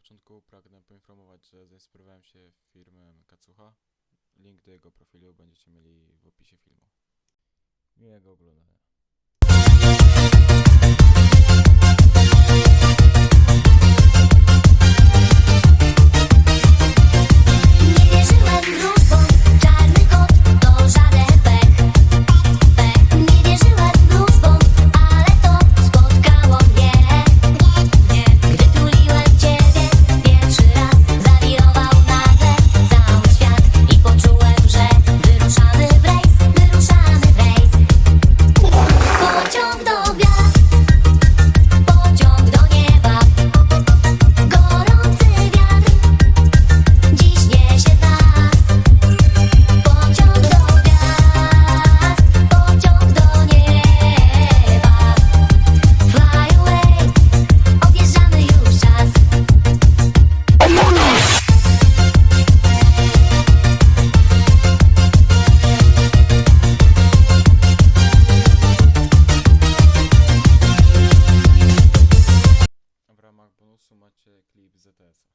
początku pragnę poinformować, że zainspirowałem się firmą Kacucha. Link do jego profilu będziecie mieli w opisie filmu. Miłego oglądania. so much eh, uh, clips at ESA.